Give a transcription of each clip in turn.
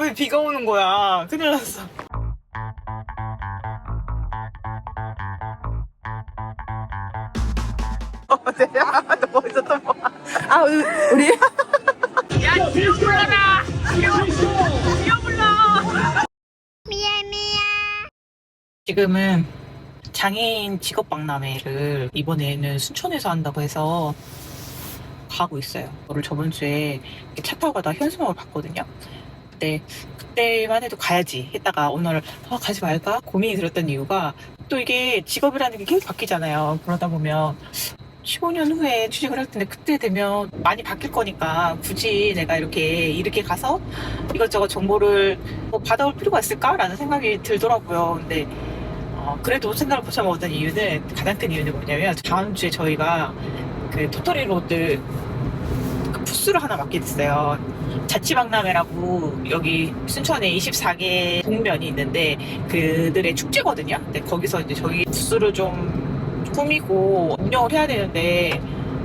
왜 비가 오는 거야? 큰일 났어. 어, 네. 아, 너 거기서 또 뭐. 아, 우리. 우리. 야, 지금 불러라! 지금 불러! 지금은 장애인 직업 박람회를 이번에는 순천에서 한다고 해서 가고 있어요. 저를 저번 주에 차 타고 가다 현수막을 봤거든요. 근데 그때만 해도 가야지 했다가 오늘 아, 가지 말까 고민이 들었던 이유가 또 이게 직업이라는 게 계속 바뀌잖아요. 그러다 보면 15년 후에 취직을 할 텐데 그때 되면 많이 바뀔 거니까 굳이 내가 이렇게 이렇게 가서 이것저것 정보를 뭐 받아올 필요가 있을까라는 생각이 들더라고요. 근데 어, 그래도 생각을 고쳐먹었던 이유는 가장 큰 이유는 뭐냐면 다음 주에 저희가 그 토토리 로드 그 부스를 하나 맡게 됐어요. 자치박람회라고 여기 순천에 24개 공면이 있는데 그들의 축제거든요. 근데 거기서 이제 저희 부스를 좀 꾸미고 운영을 해야 되는데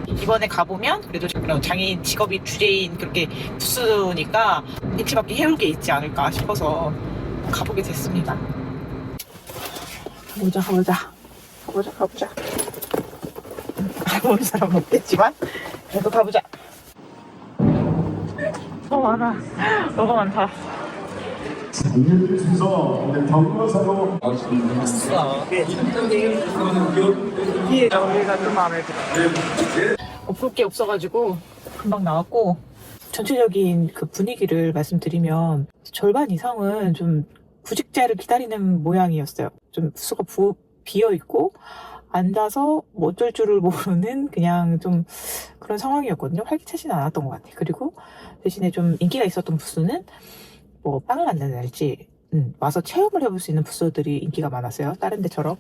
이번에 가보면 그래도 장애인 직업이 주제인 그렇게 부스니까 벤치밖에 해올 게 있지 않을까 싶어서 가보게 됐습니다. 가보자, 가보자. 가보자, 가보자. 알아보는 사람은 없겠지만, 그래도 가보자. 어, 많아. 너가 많다. 통해서 경로사로 여기가 좀 마음에 들어. 엎을 게 없어가지고 금방 나왔고 전체적인 그 분위기를 말씀드리면 절반 이상은 좀 구직자를 기다리는 모양이었어요. 좀 수가 부, 비어 있고 앉아서 뭐 어쩔 줄을 모르는 그냥 좀 그런 상황이었거든요. 활기차지는 않았던 것 같아요. 그리고 대신에 좀 인기가 있었던 부스는 뭐 빵을 만든다든지 음, 와서 체험을 해볼 수 있는 부스들이 인기가 많았어요. 다른 데처럼.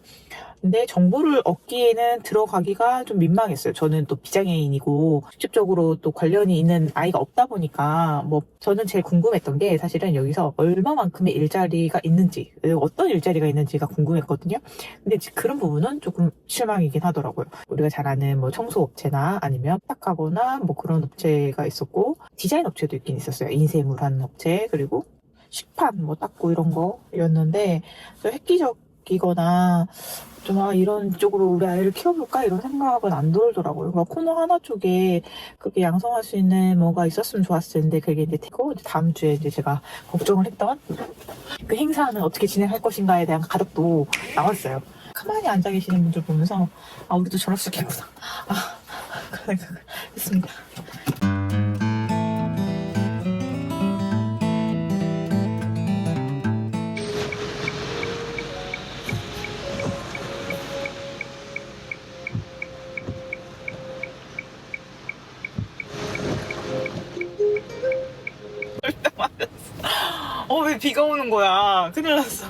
근데 정보를 얻기에는 들어가기가 좀 민망했어요. 저는 또 비장애인이고 직접적으로 또 관련이 있는 아이가 없다 보니까 뭐 저는 제일 궁금했던 게 사실은 여기서 얼마만큼의 일자리가 있는지 어떤 일자리가 있는지가 궁금했거든요. 근데 그런 부분은 조금 실망이긴 하더라고요. 우리가 잘 아는 뭐 청소업체나 아니면 탁하거나 뭐 그런 업체가 있었고 디자인 업체도 있긴 있었어요. 인쇄물 하는 업체 그리고 식판 뭐 닦고 이런 거였는데 좀 획기적이거나 좀 아, 이런 쪽으로 우리 아이를 키워볼까 이런 생각은 안 들더라고요. 그러니까 코너 하나 쪽에 그렇게 양성할 수 있는 뭐가 있었으면 좋았을 텐데 그게 이제 되고 이제 다음 주에 이제 제가 걱정을 했던 그 행사는 어떻게 진행할 것인가에 대한 가닥도 나왔어요. 가만히 앉아 계시는 분들 보면서 아 우리도 저럴 수 있겠구나. 아 그런 생각을 했습니다. 어, 왜 비가 오는 거야? 큰일 났어.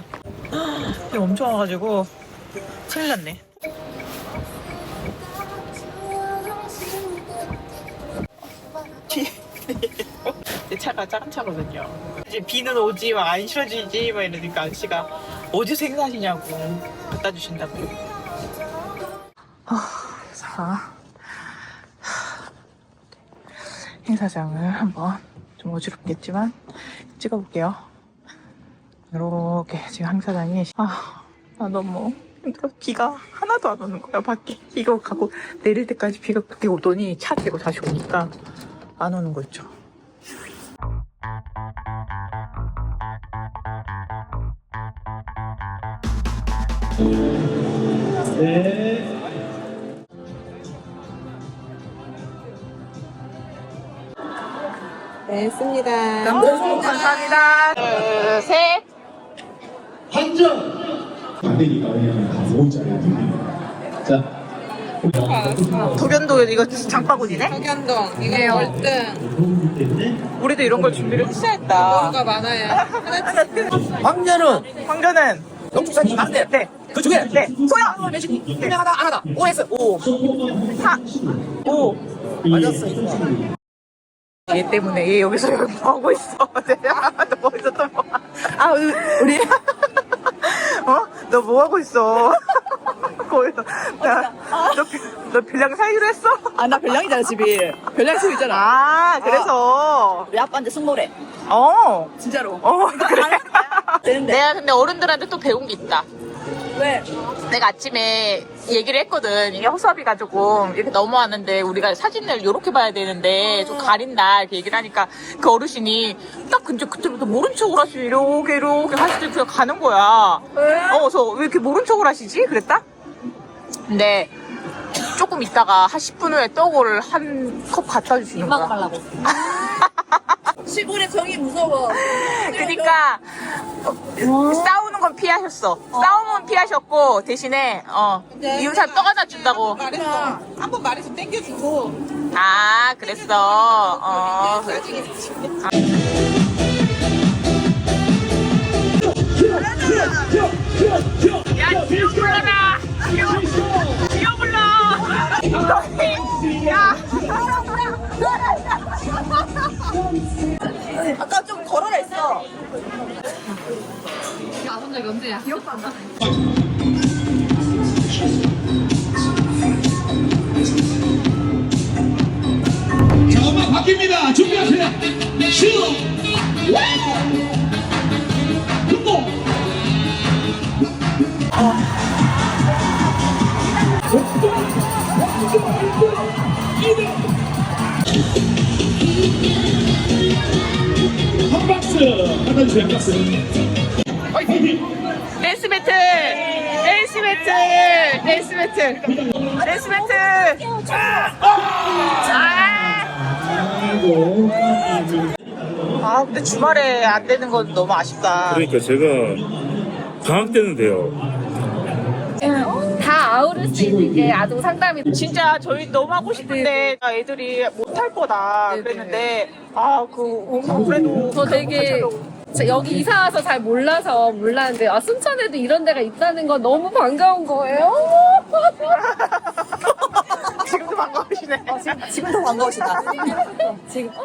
비 엄청 와가지고, 큰일 났네. 비, 내 차가 작은 차거든요. 이제 비는 오지, 막안 쉬어지지, 막 이러니까 아저씨가 어디서 행사하시냐고 갖다 주신다고. 아, 자. 행사장을 한번 좀 어지럽겠지만 찍어볼게요. 이렇게 지금 행사장이 아, 나 너무 힘들어. 비가 하나도 안 오는 거야 밖에. 이거 가고 내릴 때까지 비가 그렇게 오더니 차 대고 다시 오니까 안 오는 거 있죠. 네, 했습니다. 너무 감사합니다. 둘, 셋. 환전 반대니까 왜냐면 다 드립니다. 자. 도견도 이거 장바구니네? 청년동, 이게 월등. 우리도 이런 걸 준비를 했어야 했다. 뭐가 많아요. 황녀는 황교는 영축산이 막대 네. 그 중에 네. 소영 유명하다 안 하다 OS 5 4 5 맞았어 이거 얘 때문에 얘 여기서 여기 뭐 하고 있어. 너 거기서 또 뭐? 아 우리 어? 너 뭐 하고 있어? 거기서 야, 너, 빌- 너 빌랑 사기로 했어? 아, 나 별량이잖아, 집이. 별량 집이 있잖아. 아 그래서 우리 아빠한테 승모래. 어 진짜로. 어, 그래. 되는데. 내가 근데 어른들한테 또 배운 게 있다. 왜? 내가 아침에 얘기를 했거든. 이게 허수아비 가지고 이렇게 넘어왔는데 우리가 사진을 이렇게 봐야 되는데 좀 가린다 이렇게 얘기를 하니까 그 어르신이 딱 근데 그때부터 모른 척을 하시 이렇게 이렇게 하시더니 그냥 가는 거야. 어, 그래서 왜 이렇게 모른 척을 하시지? 그랬다? 근데 조금 있다가 한 10분 후에 떡을 한 컵 갖다 주시는 거야. 말라고. 시골의 정이 무서워. 그러니까 어, 싸우는 건 피하셨어. 싸움은 피하셨고 대신에 어, 이웃 사람 떡 하나 준다고. 말했어. 한 번 말해서 땡겨주고. 아 그랬어. 어, 그래. 야 지호 불러라. 지호 지호 불러. 야. 자, 음악 바뀝니다. 준비하세요. 슈! 금고! 한 박스 받아주세요, 한 박스 배틀! 댄스 배틀! 댄스 배틀! 댄스 배틀! 아 근데 주말에 안 되는 건 너무 아쉽다. 그러니까 제가 방학 때는 돼요. 다 아우를 수 있는 게 아주 상담이 진짜 저희 너무 하고 싶은데 애들이 못할 거다 그랬는데 아 그 그래도 저 되게 저 여기 이사 와서 잘 몰라서 몰랐는데 아 순천에도 이런 데가 있다는 건 너무 반가운 거예요. 지금도 반가우시네. 지금 더 반가우시다. 지금 어,